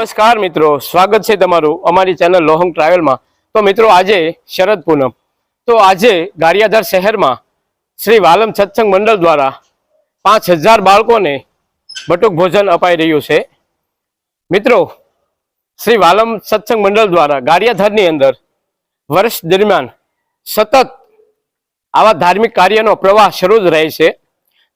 નમસ્કાર મિત્રો, સ્વાગત છે તમારું અમારી ચેનલ લોહંગ ટ્રાવેલમાં. તો મિત્રો, આજે શરદ પૂનમ. તો આજે ગારિયાધાર શહેરમાં શ્રી વાલમ સત્સંગ મંડળ દ્વારા પાંચ હજાર બાળકોને બટુક ભોજન અપાઈ રહ્યું છે. મિત્રો, શ્રી વાલમ સત્સંગ મંડળ દ્વારા ગારિયાધારની અંદર વર્ષ દરમિયાન સતત આવા ધાર્મિક કાર્યનો પ્રવાહ શરૂ જ રહે છે.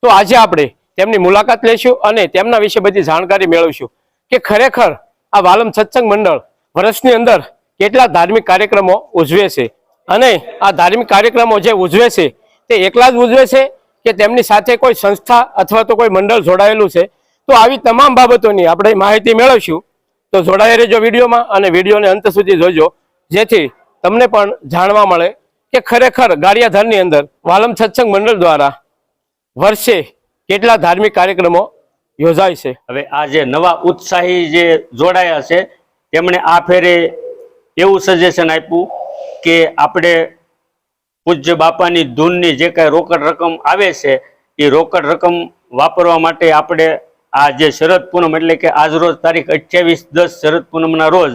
તો આજે આપણે તેમની મુલાકાત લઈશું અને તેમના વિશે બધી જાણકારી મેળવીશું કે ખરેખર આ વાલમ સત્સંગ મંડળ વર્ષની અંદર કેટલા ધાર્મિક કાર્યક્રમો ઉજવે છે અને આ ધાર્મિક કાર્યક્રમો જે ઉજવે છે તે એકલા જ ઉજવે છે કે તેમની સાથે કોઈ સંસ્થા અથવા તો કોઈ મંડળ જોડાયેલું છે? તો આવી તમામ બાબતોની આપણે માહિતી મેળવશું. તો જોડાઈ રહેજો વિડીયોમાં અને વિડીયોને અંત સુધી જોજો. જેથી તમને પણ જાણવા મળે કે ખરેખર ગાડિયાધારની અંદર વાલમ સત્સંગ મંડળ દ્વારા વર્ષે કેટલા ધાર્મિક કાર્યક્રમો યોજાય છે. હવે આ જે નવા ઉત્સાહી જે જોડાયા છે, તેમણે આ ફેરે એવું સજેશન આપ્યું કે આપણે પૂજ્ય બાપાની ધૂનની જે કાંઈ રોકડ રકમ આવે છે, એ રોકડ રકમ વાપરવા માટે આપણે આ જે શરદ પૂનમ એટલે કે આજ રોજ તારીખ અઠ્યાવીસ દસ શરદ પૂનમના રોજ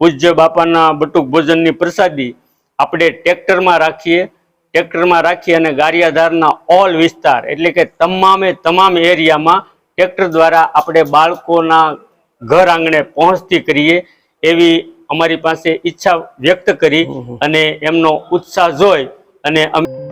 પૂજ્ય બાપાના બટુક ભોજનની પ્રસાદી આપણે ટ્રેક્ટરમાં રાખીએ ટ્રેક્ટરમાં રાખી અને ગારિયાધારના ઓલ વિસ્તાર એટલે કે તમામે તમામ એરિયામાં ટ્રેક્ટર દ્વારા આપણે બાળકોના ઘર આંગણે પહોંચતી કરીએ એવી અમારી પાસે ઈચ્છા વ્યક્ત કરી અને એમનો ઉત્સાહ જોઈ અને અમે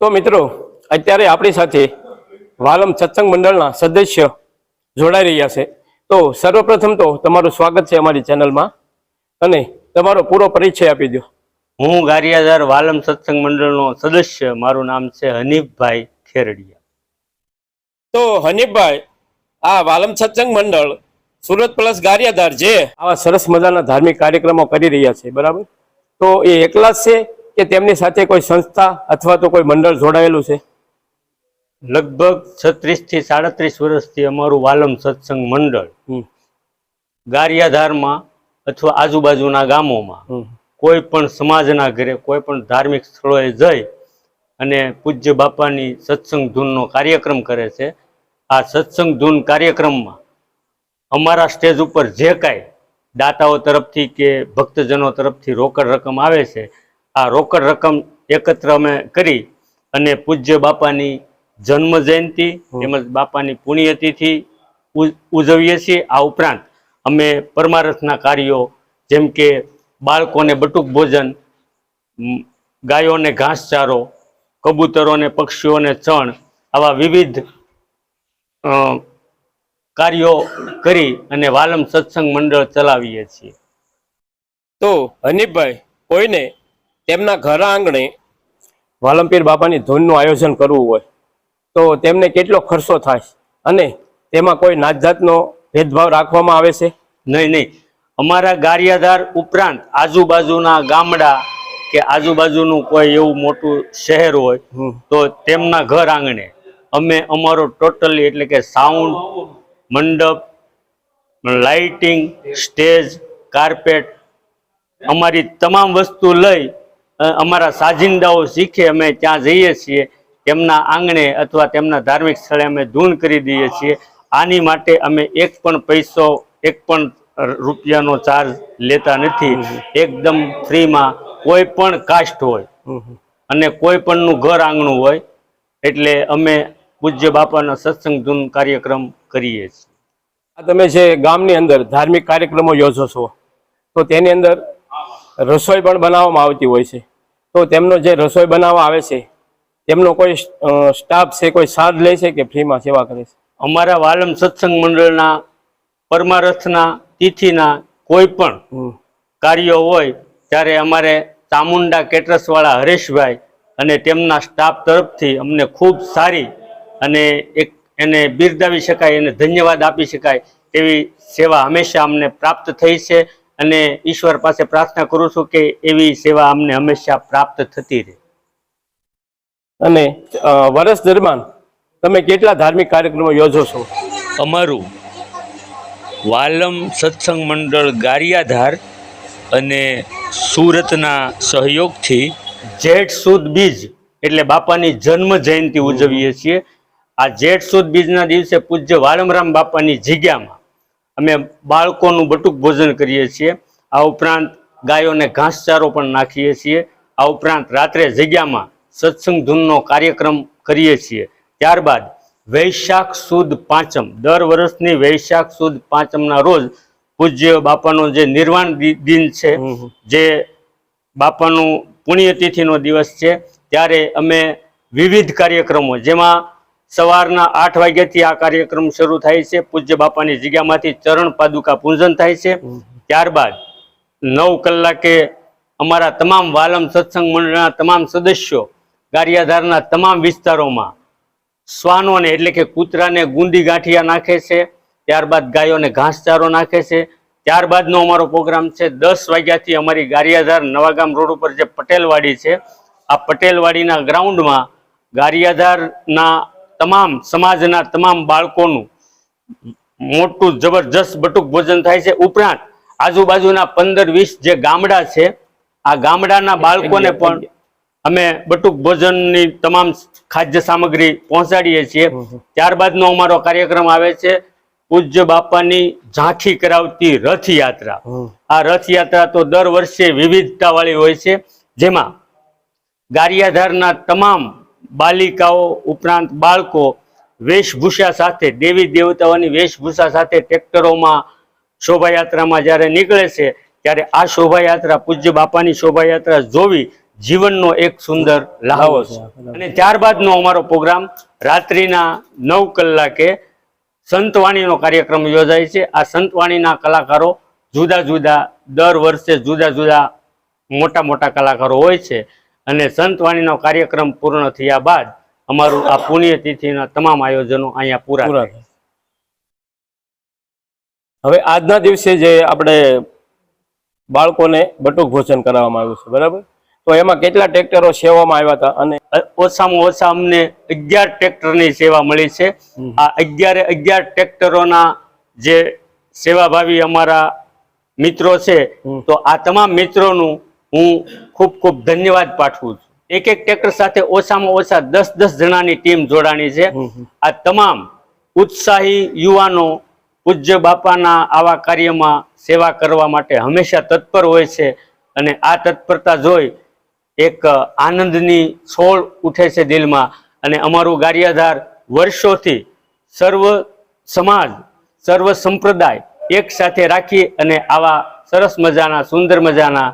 તો મિત્રો અત્યારે આપણી સાથે વાલમ સત્સંગ મંડળના સદસ્ય જોડાઈ રહ્યા છે. તો સર્વપ્રથમ તો તમારું સ્વાગત છે અમારી ચેનલમાં અને તમારો પૂરો પરિચય આપી દો હું ગારિયાધાર વાલમ સત્સંગ મંડળનો સદસ્ય. મારું નામ છે હનીફભાઈ ખેરડિયા. તો હનીફભાઈ આ વાલમ સત્સંગ મંડળ સુરત પ્લસ ગારિયાધાર જે આવા સરસ મજાના ધાર્મિક કાર્યક્રમો કરી રહ્યા છે બરાબર? તો એ એકલા છે કે તેમની સાથે કોઈ સંસ્થા અથવા તો કોઈ મંડળ જોડાયેલું છે? લગભગ છત્રીસથી સાડત્રીસ વર્ષથી અમારું વાલમ સત્સંગ મંડળ ગારિયાધારમાં અથવા આજુબાજુના ગામોમાં. કોઈ પણ સમાજના ઘરે કોઈ પણ ધાર્મિક સ્થળોએ જઈ અને પૂજ્ય બાપાની સત્સંગ ધૂનનો કાર્યક્રમ કરે છે. આ સત્સંગ ધૂન કાર્યક્રમમાં અમારા સ્ટેજ ઉપર જે કાંઈ દાતાઓ તરફથી કે ભક્તજનો તરફથી રોકડ રકમ આવે છે આ રોકડ રકમ એકત્ર અમે કરી અને પૂજ્ય બાપાની જન્મ જયંતિ તેમજ બાપાની પુણ્યતિથિ ઉજવીએ છીએ. આ ઉપરાંત અમે પરમારથના કાર્યો જેમ કે બાળકોને બટુક ભોજન ગાયોને ઘાસચારો કબૂતરોને પક્ષીઓને ચણ આવા વિવિધ કાર્યો કરી અને વાલમ સત્સંગ મંડળ ચલાવીએ છીએ. તો હનીફભાઈ કોઈને તેમના ઘર આંગણે વાલમપીર બાપાની ધૂનનું આયોજન કરવું હોય તો તેમને કેટલો ખર્ચો થાય અને તેમાં કોઈ નાત જાતનો ભેદભાવ રાખવામાં આવે છે નહીં નહીં અમારા ગારિયાધાર ઉપરાંત આજુબાજુના ગામડા કે આજુબાજુનું કોઈ એવું મોટું શહેર હોય. તો તેમના ઘર આંગણે અમે અમારો ટોટલી એટલે કે સાઉન્ડ મંડપ લાઇટિંગ સ્ટેજ કાર્પેટ અમારી તમામ વસ્તુ લઈ અમારા સાજિંદાઓ શીખે, અમે ત્યાં જઈએ છીએ. તેમના આંગણે અથવા તેમના ધાર્મિક સ્થળે અમે ધૂન કરી દઈએ છીએ. આની માટે અમે એક પણ પૈસો, એક પણ રૂપિયાનો ચાર્જ લેતા નથી. એકદમ ફ્રીમાં કોઈ પણ કાસ્ટ હોય. અને કોઈ પણનું ઘર આંગણું હોય, એટલે અમે પૂજ્ય બાપાના સત્સંગ ધૂન કાર્યક્રમ કરીએ છીએ. તમે જે ગામની અંદર ધાર્મિક કાર્યક્રમો યોજો છો, તો તેની અંદર રસોઈ પણ બનાવવામાં આવતી હોય છે. તો તેમનો જે રસોઈ બનાવવા આવે છે તેમનો કોઈ સ્ટાફ છે કોઈ સાથ લે છે કે ફ્રીમાં સેવા કરે છે? અમારા વાલમ સત્સંગ મંડળના પરમારથના તિથિના કોઈ પણ. કાર્યો હોય ત્યારે અમારે ચામુંડા કેટરસવાળા હરેશભાઈ અને તેમના સ્ટાફ તરફથી અમને ખૂબ સારી અને એક એને બિરદાવી શકાય એને ધન્યવાદ આપી શકાય એવી સેવા હંમેશા અમને પ્રાપ્ત થઈ છે. અને ઈશ્વર પાસે પ્રાર્થના કરું છું કે એવી સેવા અમને હંમેશા પ્રાપ્ત થતી રહે. અને વર્ષ દરમિયાન તમે કેટલા ધાર્મિક કાર્યક્રમો યોજો છો? અમારું વાલમ સત્સંગ મંડળ ગારિયાધાર અને સુરતના સહયોગથી જેઠ સુદ બીજ એટલે બાપાની જન્મ જયંતિ ઉજવીએ છીએ. આ જેઠ સુદ બીજના દિવસે પૂજ્ય વાલમરામ બાપાની જગ્યામાં અમે બાળકોનું બટુક ભોજન કરીએ છીએ. આ ઉપરાંત ગાયોને ઘાસચારો પણ નાખીએ છીએ. આ ઉપરાંત રાત્રે જગ્યામાં સત્સંગ ધૂનનો કાર્યક્રમ કરીએ છીએ. ત્યારબાદ વૈશાખ સુદ પાંચમ દર વર્ષની વૈશાખ સુદ પાંચમના રોજ પૂજ્ય બાપાનો જે નિર્વાણ દિન છે. જે બાપાનું પુણ્યતિથિનો દિવસ છે ત્યારે અમે વિવિધ કાર્યક્રમો જેમાં સવારના આઠ વાગ્યાથી આ કાર્યક્રમ શરૂ થાય છે. પૂજ્ય બાપાની જગ્યામાંથી ચરણ પાદુકા પૂજન થાય છે. ત્યારબાદ નવ કલાકે અમારા તમામ વાલમ સત્સંગ મંડળના તમામ સદસ્યો ગારિયાધારના તમામ વિસ્તારોમાં શ્વાનોને એટલે કે કૂતરાને ગુંદી ગાંઠિયા નાખે છે. ત્યારબાદ ગાયોને ઘાસચારો નાખે છે. ત્યારબાદનો અમારો પ્રોગ્રામ છે. દસ વાગ્યાથી અમારી ગારિયાધાર નવાગામ રોડ ઉપર જે પટેલવાડી છે, આ પટેલવાડીના ગ્રાઉન્ડમાં ગારિયાધારના તમામ સમાજના તમામ બાળકોનું મોટું જબરજસ્ત બટુક ભોજન થાય છે. ઉપરાંત આજુબાજુના પંદર વીસ જે ગામડા છે આ ગામડાના બાળકોને પણ અમે બટુક ભોજનની તમામ ખાદ્ય સામગ્રી પહોંચાડીએ છીએ. ત્યારબાદનો અમારો કાર્યક્રમ આવે છે. પૂજ્ય બાપાની ઝાંખી કરાવતી રથયાત્રા. આ રથયાત્રા તો દર વર્ષે વિવિધતા વાળી હોય છે. જેમાં ગારિયાધારના તમામ બાલિકાઓ ઉપરાંત બાળકો વેશભૂષા સાથે, દેવી દેવતાઓની વેશભૂષા સાથે ટ્રેક્ટરોમાં શોભાયાત્રામાં જ્યારે નીકળે છે, ત્યારે આ શોભાયાત્રા પૂજ્ય બાપાની શોભાયાત્રા જોવી જીવનનો એક સુંદર લહાવો છે. અને ત્યારબાદનો અમારો પ્રોગ્રામ રાત્રિના નવ કલાકે સંતવાણીનો કાર્યક્રમ યોજાય છે. આ સંતવાણીના કલાકારો જુદા જુદા, દર વર્ષે જુદા જુદા મોટા મોટા કલાકારો હોય છે. અને સંતવાણીનો કાર્યક્રમ પૂર્ણ થયા બાદ અમારું આ પુણ્યતિથિના તમામ આયોજનો અહીંયા પૂરા થાય. હવે આજના દિવસે જે આપણે બાળકોને બટુક ભોજન કરાવવામાં આવ્યું છે બરાબર તો એમાં કેટલા ટ્રેક્ટરો સેવામાં આવ્યા હતા અને ઓછામાં ઓછા અમને અગિયાર ટ્રેક્ટરની સેવા મળી છે આ અગિયારે અગિયાર ટ્રેક્ટરોના જે સેવાભાવી અમારા મિત્રો છે. તો આ તમામ મિત્રોનું હું ખૂબ ખૂબ ધન્યવાદ પાઠવું છું. એક એક ટ્રેક્ટર સાથે ઓછામાં ઓછા દસ દસ જણાની ટીમ જોડાણી છે. આ તમામ ઉત્સાહી યુવાનો પૂજ્ય બાપાના આવા કાર્યમાં સેવા કરવા માટે હંમેશા તત્પર હોય છે અને આ તત્પરતા જોઈ એક આનંદની છોડ ઉઠે છે દિલમાં. અને અમારું ગારિયાધાર વર્ષોથી સર્વ સમાજ સર્વ સંપ્રદાય એક સાથે રાખી અને આવા સરસ મજાના સુંદર મજાના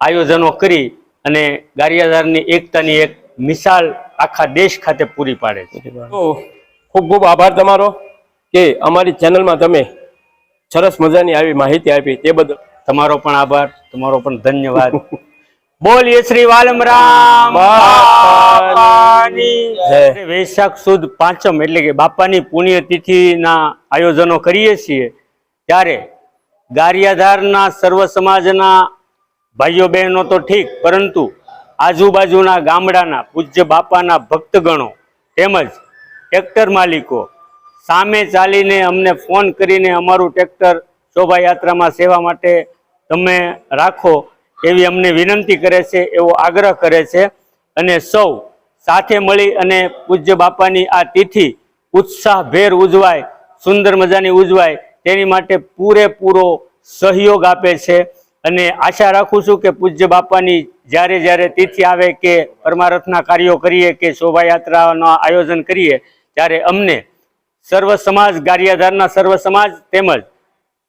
આયોજનો કરી અને ગારિયાધારની એકતાની એક મિસાલ આખા દેશ ખાતે પૂરી પાડે છે. તો ખૂબ ખૂબ આભાર તમારો કે અમારી ચેનલમાં તમે સરસ મજાની આવી માહિતી આપી તે બદલ. તમારો પણ આભાર તમારો પણ ધન્યવાદ. બોલીએ શ્રી વાલમરામ. વૈશાખ સુદ પાંચમ એટલે કે બાપાની પુણ્યતિથિના આયોજનો કરીએ છીએ. ત્યારે ગારિયાધારના સર્વ સમાજના ભાઈઓ બહેનો તો ઠીક, પરંતુ આજુબાજુના ગામડાના પૂજ્ય બાપાના ભક્તગણો તેમજ ટ્રેક્ટર માલિકો સામે ચાલીને અમને ફોન કરીને અમારું ટ્રેક્ટર શોભાયાત્રામાં સેવા માટે તમે રાખો એવી અમને વિનંતી કરે છે, એવો આગ્રહ કરે છે અને સૌ સાથે મળી અને પૂજ્ય બાપાની આ તિથિ ઉત્સાહભેર ઉજવાય, સુંદર મજાની ઉજવાય, તેની માટે પૂરેપૂરો સહયોગ આપે છે. અને આશા રાખું છું કે પૂજ્ય બાપાની જ્યારે જ્યારે તિથિ આવે કે પરમારથના કાર્યો કરીએ કે શોભાયાત્રાનું આયોજન કરીએ, ત્યારે અમને સર્વ સમાજ, ગારિયાધારના સર્વ સમાજ તેમજ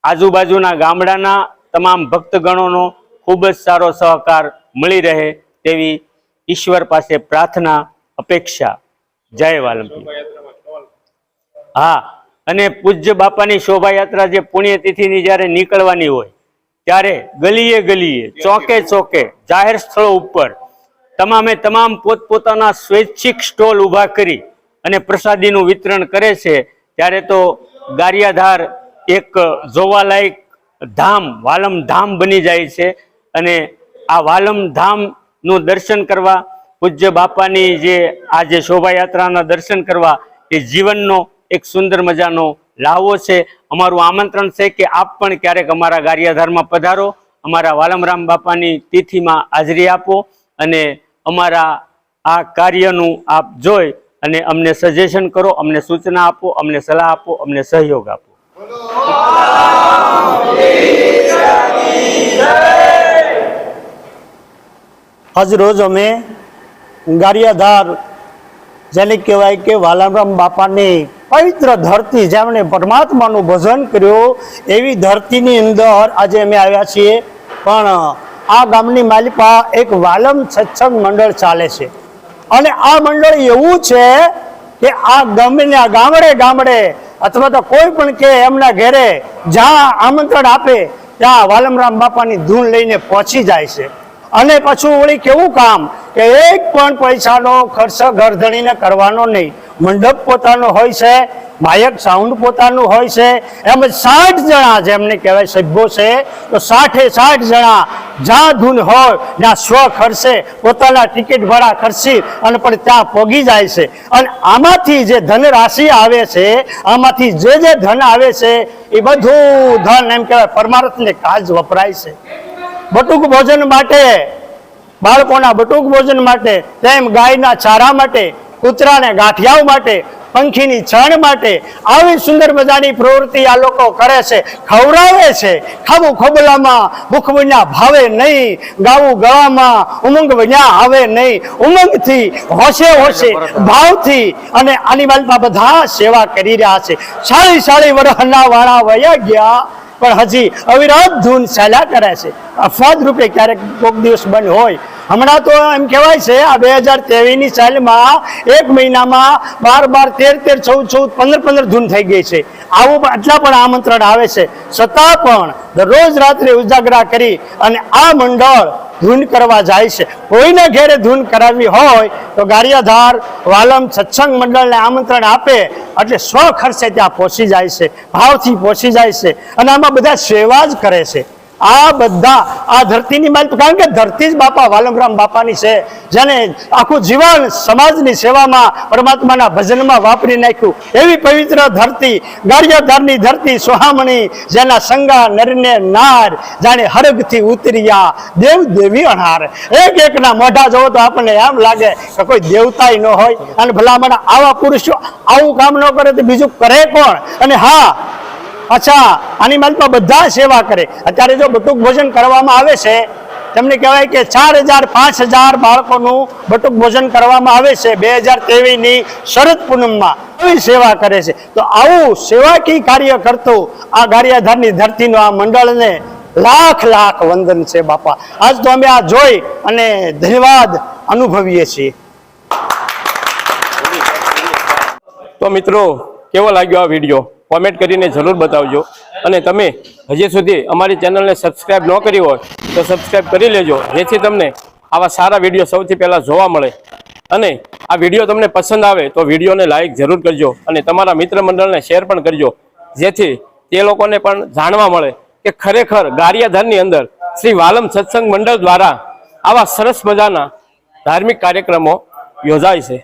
આજુબાજુના ગામડાના તમામ ભક્તગણોનો ખૂબ જ સારો સહકાર મળી રહે તેવી ઈશ્વર પાસે પ્રાર્થના, અપેક્ષા. જય વાલંકી હા, અને પૂજ્ય બાપાની શોભાયાત્રા જે પુણ્યતિથિની જ્યારે નીકળવાની હોય ત્યારે ગલીએ ગલીએ ચોકે ચોકે જાહેર સ્થળો ઉપર તમામે તમામ પોતપોતાના સ્વૈચ્છિક સ્ટોલ ઊભા કરી અને પ્રસાદીનું વિતરણ કરે છે. ત્યારે તો ગારિયાધાર એક જોવાલાયક ધામ વાલમ ધામ બની જાય છે અને આ વાલમ ધામનું દર્શન કરવા પૂજ્ય બાપાની જે આ જે શોભાયાત્રાના દર્શન કરવા એ જીવનનો એક સુંદર મજાનો લાવો છે. અમારું આમંત્રણ છે કે આપ પણ ક્યારેક અમારા ગારિયાધારમાં પધારો, અમારા વાલમરામ બાપાની તિથિમાં હાજરી આપો અને અમારા આ કાર્યનું આપ જોઈ અને અમને સજેશન કરો, અમને સૂચના આપો, અમને સલાહ આપો, અમને સહયોગ આપો. આજ રોજ અમે ગારિયાધાર જેને કહેવાય કે વાલારામ બાપાની પવિત્ર ધરતી જેમણે પરમાત્માનું ભજન કર્યું, એવી ધરતીની અંદર આજે અમે આવ્યા છીએ. પણ આ ગામની માલિપા એક વાલમ સત્સંગ મંડળ ચાલે છે. અને આ મંડળ એવું છે કે આ ગમે ગામડે ગામડે અથવા તો કોઈ પણ કે એમના ઘેરે જ્યાં આમંત્રણ આપે, ત્યાં વાલમરામ બાપાની ધૂન લઈને પહોંચી જાય છે. અને પાછું વળી કેવું કામ કે એક પણ પૈસાનો ખર્ચ ઘરધણીને કરવાનો નહીં. મંડપ પોતાનો હોય છે, માયક સાઉન્ડ પોતાનું હોય છે, એમ સાઠ જણા જેમને કહેવાય સભ્યો છે, તો સાઠે સાઠ જણા જ્યાં ધૂન હોય, ત્યાં સ્વ ખર્ચે, પોતાના ટિકિટ ભાડા ખર્ચી અને પણ ત્યાં પોગી જાય છે. અને આમાંથી જે ધન રાશિ આવે છે, આમાંથી જે જે ધન આવે છે, એ બધું ધન એમ કહેવાય પરમાર્થને કાજ વપરાય છે. બટુક ભોજન માટે, બાળકોના બટુક ભોજન માટે, તેમ ગાયના ચારા માટે કૂતરાને ગાંઠિયાઓ માટે પંખીની છણ માટે આવી સુંદર મજાની પ્રવૃત્તિ આ લોકો કરે છે ખવડાવે છે. ખાવું ખોબલામાં ભૂખ વિના ભાવે નહીં ગાવું ગળામાં ઉમંગ વિના આવે નહીં. ઉમંગથી હોશે હોશે ભાવથી અને આની બાજુમાં બધા સેવા કરી રહ્યા છે. સારી સારી વરહના વાળા વયા ગયા પણ હજી અવિરત ધૂન ચાલ્યા કરે છે. અફવાદ રૂપે ક્યારેક કોઈક દિવસ બંધ હોય. હમણાં તો એમ કહેવાય છે, આ બે હજાર ત્રેવીસની સાલમાં એક મહિનામાં બાર બાર તેર તેર ચૌદ ચૌદ પંદર પંદર ધૂન થઈ ગઈ છે. આવું આટલા પણ આમંત્રણ આવે છે. છતાં પણ દરરોજ રાત્રે ઉજાગરા કરી અને આ મંડળ ધૂન કરવા જાય છે. કોઈને ઘેરે ધૂન કરાવવી હોય તો ગારિયાધાર, વાલમ, સત્સંગ મંડળને આમંત્રણ આપે. એટલે સ્વ ખર્ચે ત્યાં પહોંચી જાય છે, ભાવથી પહોંચી જાય છે. અને આમાં બધા સેવા જ કરે છે. આ બધા, આ ધરતીની માલિક કારણ કે ધરતી જ બાપા વાલમરામ બાપાની છે. જેને આખું જીવન સમાજની સેવામાં, પરમાત્માના ભજનમાં વાપરી નાખ્યું. એવી પવિત્ર ધરતી ગારિયાધારની ધરતી સોહામણી, જેના સંગા નરને નાર, જાણે હરગથી ઉતર્યા દેવ દેવી અણાર. એક એકના મોઢા જોવો તો આપણને એમ લાગે કે કોઈ દેવતાય ન હોય. અને ભલામણ આવા પુરુષો આવું કામ ન કરે તો બીજું કરે કોણ? અને હા અચ્છા આની માલિકમાં બધા સેવા કરે. અત્યારે જો બટુક ભોજન કરવામાં આવે છે, તેમને કહેવાય કે ચાર હજાર, પાંચ હજાર બાળકોનું બટુક ભોજન કરવામાં આવે છે. બે હજાર તેવીસની શરદ પૂનમમાં આવી સેવા કરે છે. તો આવું સેવાકીય કાર્ય કરતું આ ગારિયાધારની ધરતીનું આ મંડળને લાખ લાખ વંદન છે બાપા. આજ તો અમે આ જોઈ અને ધન્યવાદ અનુભવીએ છીએ. તો મિત્રો, કેવો લાગ્યો આ વીડિયો? કોમેન્ટ કરીને જરૂર બતાવજો. અને તમે હજી સુધી અમારી ચેનલને સબસ્ક્રાઈબ ન કરી હોય, તો સબસ્ક્રાઈબ કરી લેજો. જેથી તમને આવા સારા વીડિયો સૌથી પહેલાં જોવા મળે. અને આ વીડિયો તમને પસંદ આવે, તો વિડીયોને લાઇક જરૂર કરજો. અને તમારા મિત્ર મંડળને શેર પણ કરજો. જેથી તે લોકોને પણ જાણવા મળે કે ખરેખર ગારિયાધારની અંદર શ્રી વાલમ સત્સંગ મંડળ દ્વારા આવા સરસ મજાના ધાર્મિક કાર્યક્રમો યોજાય છે.